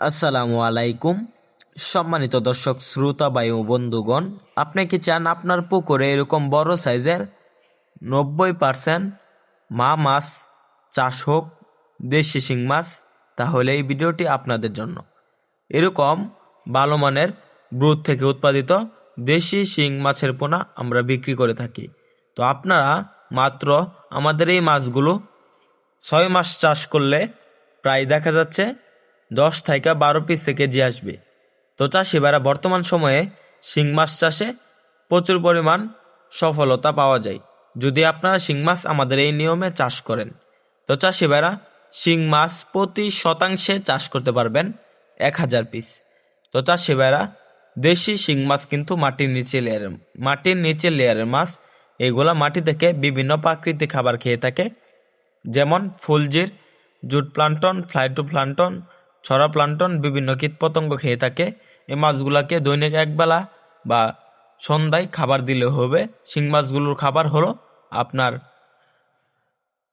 আসসালামু আলাইকুম। সম্মানিত দর্শক, শ্রোতা বায়ু বন্ধুগণ, আপনি কি চান আপনার পুকুরে এরকম বড় সাইজের নব্বই পার্সেন্ট মা মাছ চাষ হোক, দেশি শিং মাছ? তাহলে এই ভিডিওটি আপনাদের জন্য। এরকম ভালো মানের ব্রুদ থেকে উৎপাদিত দেশি শিং মাছের পোনা আমরা বিক্রি করে থাকি। তো আপনারা মাত্র আমাদের এই মাছগুলো ছয় মাস চাষ করলে প্রায় দেখা যাচ্ছে দশ থাইকা বারো পিস কেজি আসবে। তো চাষিবারা বর্তমান সময়ে শিং মাছ চাষে প্রচুর পরিমাণ সফলতা পাওয়া যায়। যদি আপনারা শিং মাছ আমাদের এই নিয়মে চাষ করেন, তো চাষিবারা শিং মাছ প্রতি শতাংশে চাষ করতে পারবেন এক হাজার পিস। তো চাষিবারা দেশি শিং মাছ কিন্তু মাটির নিচে লেয়ারের মাটির নিচে লেয়ারের মাছ, এগুলা মাটি থেকে বিভিন্ন প্রাকৃতিক খাবার খেয়ে থাকে। যেমন ফুলজির, জুট প্লান্টন ফ্লাইটো প্লান্টন ছড়া প্লান্টন বিভিন্ন কীটপতঙ্গ খেয়ে থাকে। এই মাছগুলাকে দৈনিক একবেলা বা সন্ধ্যায় খাবার দিলে হবে। শিং মাছগুলোর খাবার হলো আপনার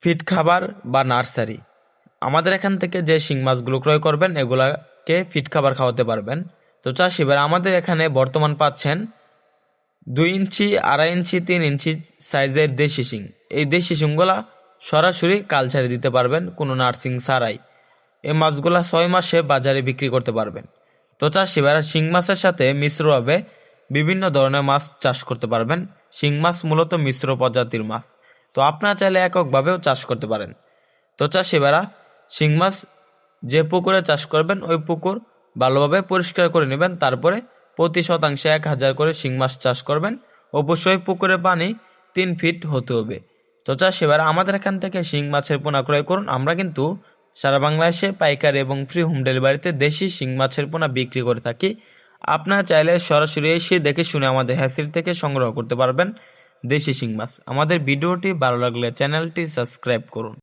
ফিট খাবার বা নার্সারি। আমাদের এখান থেকে যে শিং মাছগুলো ক্রয় করবেন, এগুলাকে ফিট খাবার খাওয়াতে পারবেন। তো চাষিবার আমাদের এখানে বর্তমান পাচ্ছেন দুই ইঞ্চি, আড়াই ইঞ্চি, তিন ইঞ্চি সাইজের দেশি শিং। এই দেশি শিংগুলা সরাসরি কালচারে দিতে পারবেন, কোনো নার্সিং ছাড়াই। এই মাছগুলা ছয় মাসে বাজারে বিক্রি করতে পারবেন। তো চাষিবারা শিং মাছের সাথে মিশ্রভাবে বিভিন্ন ধরনের মাছ চাষ করতে পারবেন। শিং মাছ মূলত মিশ্র প্রজাতির মাছ। তো আপনারা চাইলে এককভাবেও চাষ করতে পারেন। তো চাষিবারা শিং মাছ যে পুকুরে চাষ করবেন, ওই পুকুর ভালোভাবে পরিষ্কার করে নেবেন। তারপরে প্রতি শতাংশে এক হাজার করে শিং মাছ চাষ করবেন। অবশ্যই পুকুরে পানি তিন ফিট হতে হবে। তো চাষিবারা আমাদের এখান থেকে শিং মাছের পোনা ক্রয় করুন। আমরা কিন্তু সারা বাংলাদেশে পাইকার এবং ফ্রি হোম ডেলিভারিতে দেশি শিং মাছের পোনা বিক্রি করে থাকি। আপনারা চাইলে সরাসরি এসে দেখে শুনে আমাদের হ্যাসির থেকে সংগ্রহ করতে পারবেন দেশি শিং মাছ। আমাদের ভিডিওটি ভালো লাগলে চ্যানেলটি সাবস্ক্রাইব করুন।